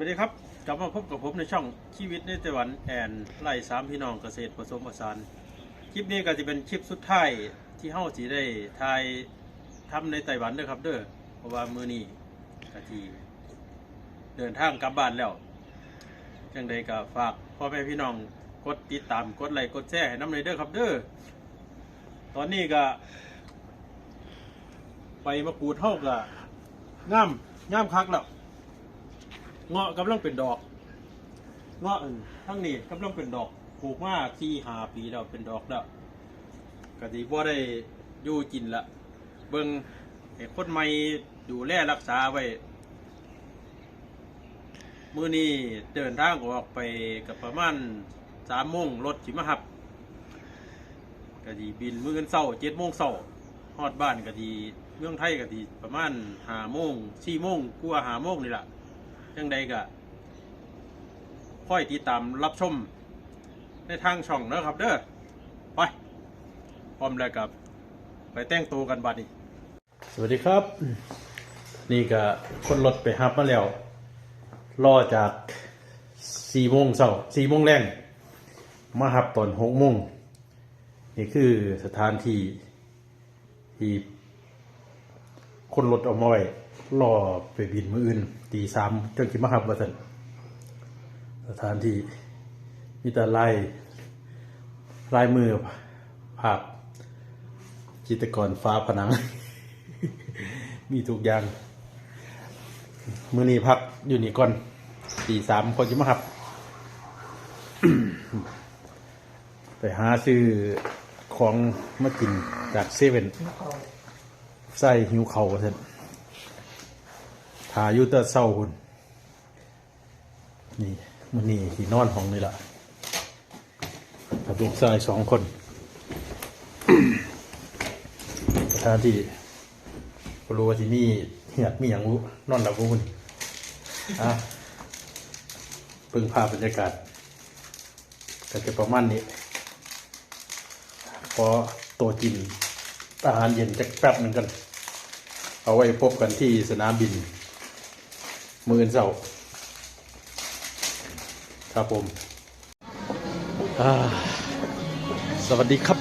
วัสดีครับ กลับมาพบกับผมในช่องชีวิตในไต้หวันแอนไล่สามพี่น้องเกษตรผสมผสานคลิปนี้ก็จะเป็นคลิปสุดท้ายที่เฮาสิได้ทายทำในไต้หวันเด้อครับเด้อเพราะว่ามือนี้ก็ที่เดินทางกลับบ้านแล้วจังใดก็ฝากพ่อแม่พี่น้องกดติดตามกดไลค์กดแชร์ให้น้ำเลยเด้อครับเด้อตอนนี้ก็ไปมากรูดเท่ากับง่ามง่ามคักแล้ว เงาะกำลังเป็นดอกเงาะอื่นทั้งนี้กำลังเป็นดอกปลูกมาที่หาปีแล้วเป็นดอกแล้วกะทิบ่ได้อยู่กินละเบิ่งไอ้คนใหม่ดูแลรักษาไว้มื้อนี้เดินทางออกไปกับประมาณสามโมงรถสิมาหับกะดีบินมื้อกันเช้าเจ็ดโมงเช้าฮอดบ้านก็ดีเมืองไทยก็ดีประมาณหาโมงสี่โมงกลัวหาโมงนี่แหละ จังใดก็ค่อยติดตามรับชมในทางช่องนะครับ เด้อไปพร้อมแล้วกับไปแต่งตัวกันบัดนี้ สวัสดีครับ นี่ก็คนรถไปฮับมาแล้วรอจากสี่โมงเช้าสี่โมงแรงมาฮับตอนหกโมงนี่คือสถานที่ที่คนรถเอามาไว้ รอไปบินมืออื่นตีสามจนกินมาหับว่าสันสถานที่มีแต่ลายลายมือภาพจิตรกรฟ้าผนัง มีทุกอย่าง มือนี้พักอยู่นี่ก่อนตีสามคนจะมาหับไปหาซื้อของมากินจากเซเว่นใส่หิวเขาเถอะ ทายุตะเศร้าคุณนี่มันนี่ที่นอนห้องนี่แหละกับลูกชายสองคนประธานที่บ่รู้ว่าที่นี่เหียดมีอย่างรู้นอนหลับรู้คุณอะเพิ่งพาพบรรยากาศก็จะประมาณนี้พอตัวกินอาหารเย็นจะแป๊บหนึ่งกัน เอาไว้พบกันที่สนามบิน มืออนเสาร์ครับผมอ่าสวัสดีครับ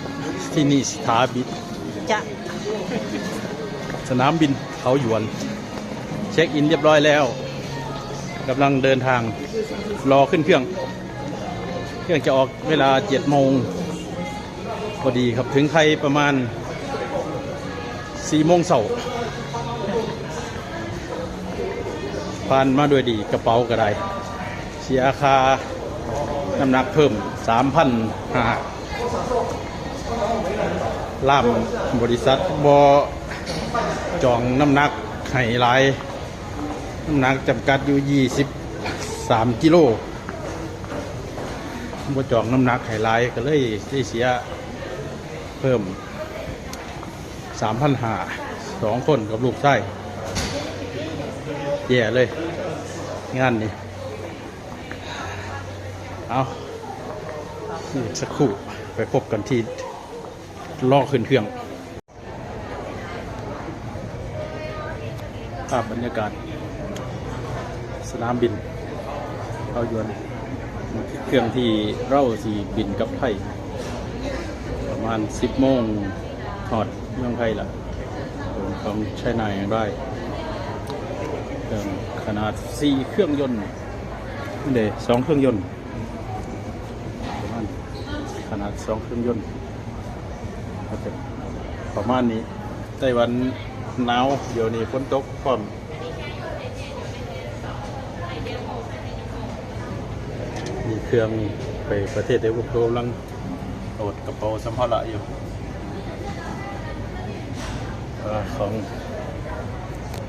ที่นี่สถาบินจะสนามบินเขาหยวน เช็คอินเรียบร้อยแล้วกำลังเดินทางรอขึ้นเครื่อง เครื่องจะออกเวลาเจ็ดโมงพอดีครับถึงไทยประมาณสี่โมงเสาร์ ผ่านมาด้วยดีกระเป๋าก็ได้เสียค่าน้ำหนักเพิ่มสามพันห้าล่ามบริษัทบอจองน้ำหนักให้หลายน้ำหนักจำกัดอยู่ยี่สิบสามกิโลบจองน้ำหนักให้หลายก็เลยได้เสียเพิ่มสามพันห้าสองคนกับลูกไส้ แย่เลย งานนี้เอาสักครู่ไปพบกันที่ล่อขึ้นเครื่องภาพบรรยากาศ สนามบินเขายวนเครื่องที่เราสีบินกับไทย ประมาณ 10โมงหอดเมืองไทยละของใช้นายอย่างไร เครื่องขนาด 4 เครื่องยนต์นี่เดสองเครื่องยนต์ประมาณขนาด 2 เครื่องยนต์ก็จะประมาณนี้ไต้หวันหนาวเดี๋ยวนี้ฝนตกพร้อมมีเครื่องไปประเทศเดวโปกำลังโอดกระเป๋าสัมภาระอยู่เอ่อของ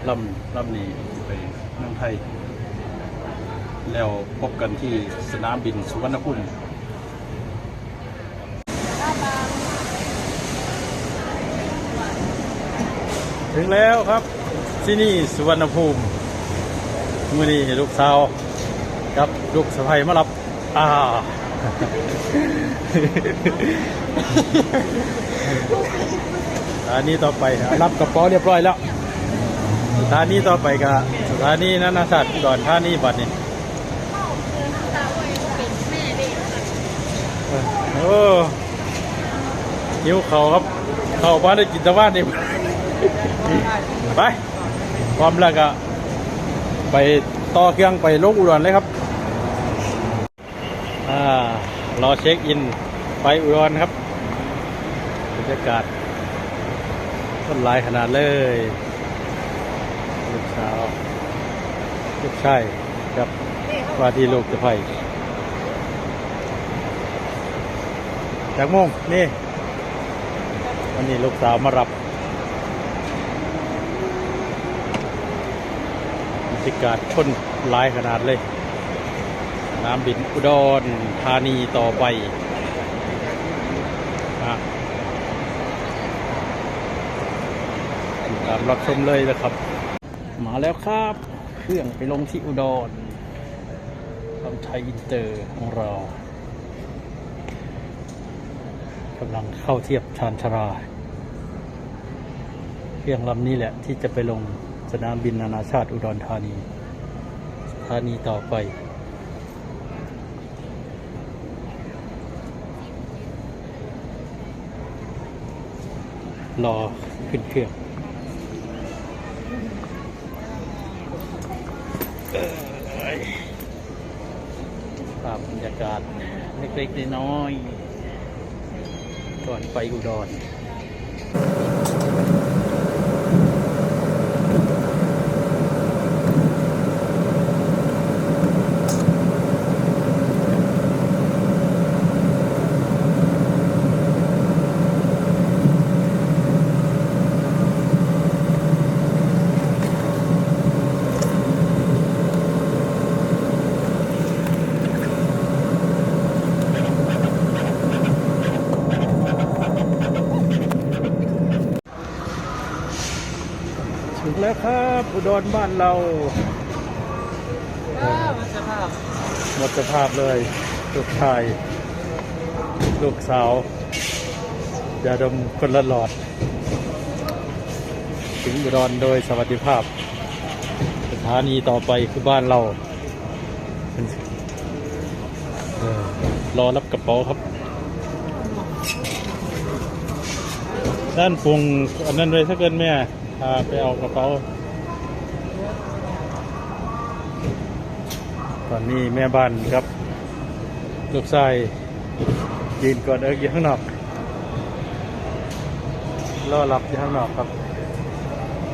ลำลำนี้ไป เมืองไทย แล้วพบกันที่สนามบินสุวรรณภูมิถึงแล้วครับที่นี่สุวรรณภูมิมื่อนี้ลูกสาวกับลูกสะใภ้มารับอ่าสถานีต่อไปรับกระเป๋าเรียบร้อยแล้วสถานีต่อไปก็ สถานี้นานาชาติก่อนท่านี่บัดนี้โอ้หิวเขาครับ เขาบ้านได้กินตะวันนี่ไปพร้อมแล้วก็ไปต่อเครื่องไปลกอุดรเลยครับอ่ารอเช็คอินไปอุดรครับบรรยากาศต้นลายขนาดเลย ลูกชายครับว่าที่ลูกจะไปจากโมงนี่วันนี้ลูกสาวมารับบรรยากาศคนหลายขนาดเลยนามบินอุดรธานีต่อไปอะติดตามรับชมเลยนะครับ มาแล้วครับ รื่องไปลงที่อุดรลำไทยอินเตอร์ของเรากำลังเข้าเทียบชานชาราเครื่องลำนี้แหละที่จะไปลงสนามบินนานาชาติอุดรธานี สถานีต่อไปรอขึ้นเครื่องเอ้ยภาพบรรยากาศเล็กๆน้อยๆก่อนไปอุดร อุดรบ้านเราหมดสภาพหมดสภาพเลยลูกชาย ลูกสาวยาดมคนละหลอด ถึงอุดรโดยสวัสดิภาพ สถานีต่อไปคือบ้านเราเออรอรับกระเป๋าครับ ด้านปรุงอันนั้นเลยถ้าเกินแม่พาไปเอากระเป๋า ตอนนี้แม่บ้านครับ ลูกชายยืนกอดเอิกอยู่ข้างนอกรอรับอยู่ข้างนอกครับ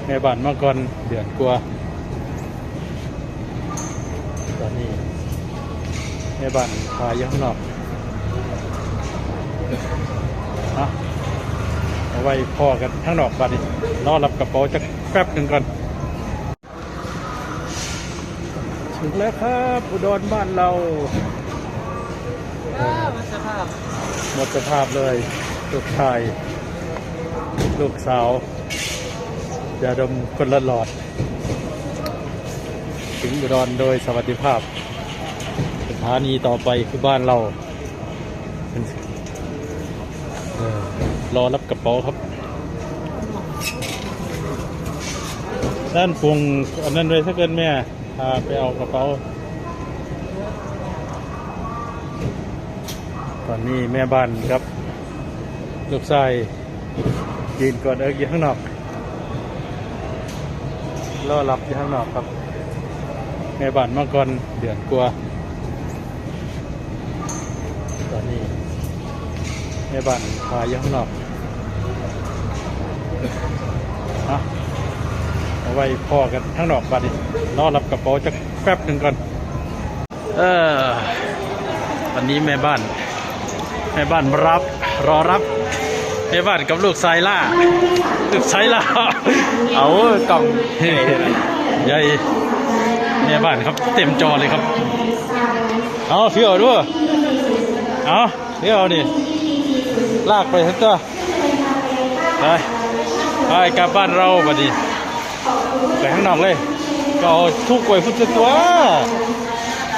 แม่บ้านมาก่อนเดือนกลัวตอนนี้แม่บ้านพาอยู่ข้างนอกเนะเอาไว้พ่อกันทั้งนอกบัดนี้รอรับกระเป๋าจะแป๊บหนึ่งก่อน ถึงแล้วครับอุดรบ้านเราหมดสภาพหมดสภาพเลยลูกชายลูกสาวยาดมคนละหลอด ถึงอุดรโดยสวัสดิภาพ สถานีต่อไปคือบ้านเราเออรอรับกระเป๋าครับด้านปรุงอันนั้นเลยถ้าเกินแม่ พาไปเอากระเป๋า ตอนนี้แม่บ้านครับ ลูกชายยืนกอดเอิกอยู่ข้างนอกรอรับอยู่ข้างนอกครับ แม่บ้านมาก่อนเดือนกลัว ตอนนี้แม่บ้านพาอยู่ข้างนอกเอา เอาไว้พ่อกันข้งนอกบัดนี้รอรับกระเป๋าจะแป๊บหนึ่งก่อน เออวันนี้แม่บ้าน แม่บ้านรับ รอรับแม่บ้านกับลูกชายล่าลูกชายล่าเอากล่องใหญ่แม่บ้านครับเต็มจอเลยครับ เอาเที่ยวด้วยเอาเที่ยวนี่ลากไปทั้งตัวไปไปกลับบ้านเราบัดนี้ ไปข้างนอกเลยก็เอาทุกไว้พุทธตัว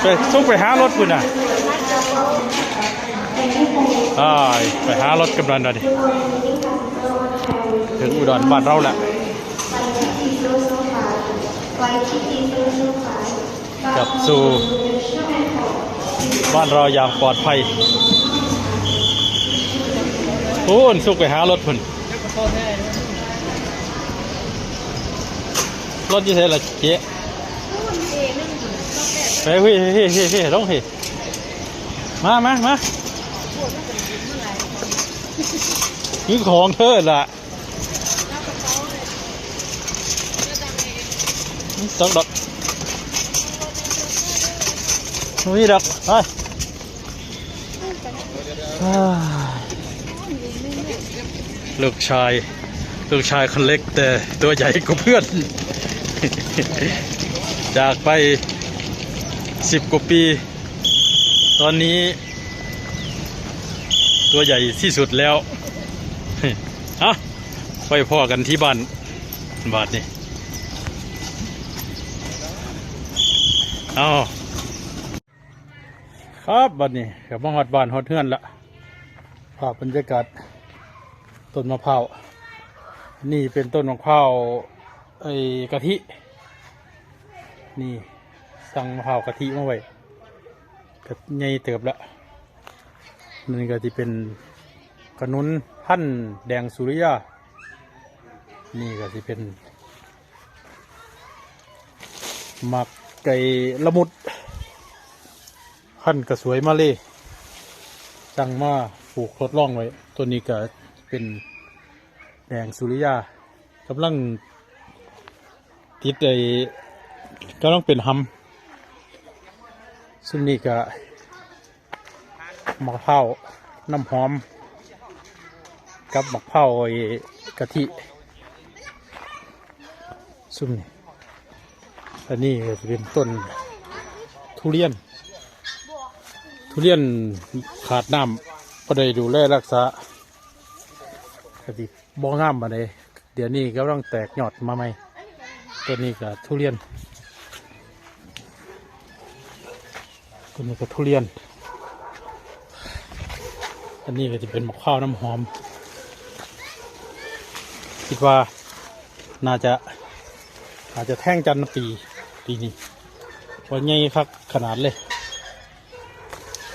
ไปทุกไปหารถคุณน่ะไปไปหารถกำลังดิถึงอุดรบ้านเราแหละกลับสู่บ้านเราอย่างปลอดภัยโอ้นสุกไปหารถพุ่น รถยี่เท่าไรเจ๊ไปเฮ้ยเฮ้ยเฮ้ยเฮ้ยเฮ้ยลงเฮ้ยมามามานี่ของเธอล่ะดอกดอกมีดอกไปลูกชาย ลูกชายคนเล็กแต่ตัวใหญ่กว่าเพื่อน จากไปสิบกว่าปี ตอนนี้ ตัวใหญ่ที่สุดแล้วอะไปพ่อกันที่บ้านบาทนี่เอาครับบัดนี้กับมาฮอดบ้านฮอดเฮือนละภาพบรรยากาศต้นมะพร้าวนี่เป็นต้นมะพร้าวไอ้กะทิ นี่สั่งมะพร้าวกะทิมาไว้กะใหญ่เติบละนี่ก็ที่เป็นขนุนพันแดงสุริยา นี่ก็ที่เป็นหมักไก่ละมุดพันกระสวยมาเลยสั่งมาปลูกทดลองไว้ ตัวนี้ก็เป็นแดงสุริยากำลังติดไอ กำลังเป็นหำซึ่งนี่ก็มะพร้าวน้ำหอม กับมะพร้าวไอกะทิซึ่งนี่อันนี้จะเป็นต้นทุเรียน ทุเรียนขาดน้ำก็ได้ดูแลรักษากติบ่งามมาเลยเดี๋ยวนี้ก็ต้องแตกยอดมาใหม่ตัวนี้ก็ทุเรียน ตัวนี้ก็ทุเรียน อันนี้ก็จะเป็นมะพร้าวน้ำหอม คิดว่าน่าจะอาจจะแท่งจันทร์ปีปีนี้วันใหญ่ครับขนาดเลย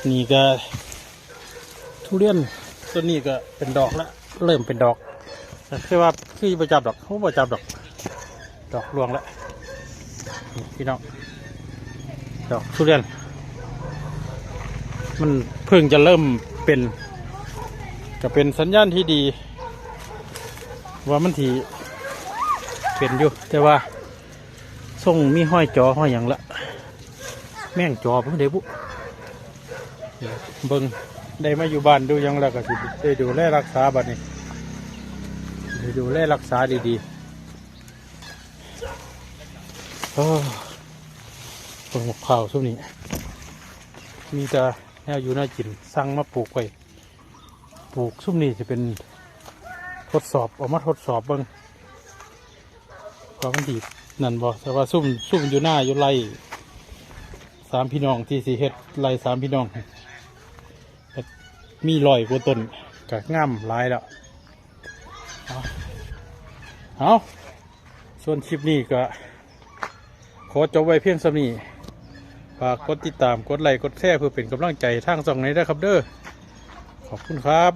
นี่ก็ทุเรียนตัวนี้ก็เป็นดอกแล้วเริ่มเป็นดอกแต่คือว่าคือประจับดอกเขาประจับดอก ดอกรวงแล้วพี่น้องดอกทุเรียน มันเพิ่งจะเริ่มเป็นก็เป็นสัญญาณที่ดี ว่ามันทีเป็นอยู่ แต่ว่าส่งมีห้อยจอห้อยอย่างละ แม่งจอเพิ่งเดบุเบิงได้มาอยู่บ้านดูยังล้วก็สิได้ดูแลรักษาบัดนี้ได้ดูแลรักษาดีๆโอ้ปงข้าวช่วงนี้มีแต่ แนวอยู่น่ากินสั่งมาปลูกไว้ปลูกซุ่มนี้จะเป็นทดสอบเอามาทดสอบบิ่งความมันดีนั่นบ่แต่ว่าซุ่มซุ่มอยู่หน้าอยู่ไรสามพี่น้องที่สีเฮ็ดไรสามพี่น้องมีรอยกว่าต้นกะง่ามลายแล้วเอาเอาส่วนคลิปนี้ก็ ขอจบไว้เพียงสำนี้ ฝากกดติดตามกดไลค์กดแชร์เพื่อเป็นกำลังใจทางส่องนด้วยครับเด้อขอบคุณครับ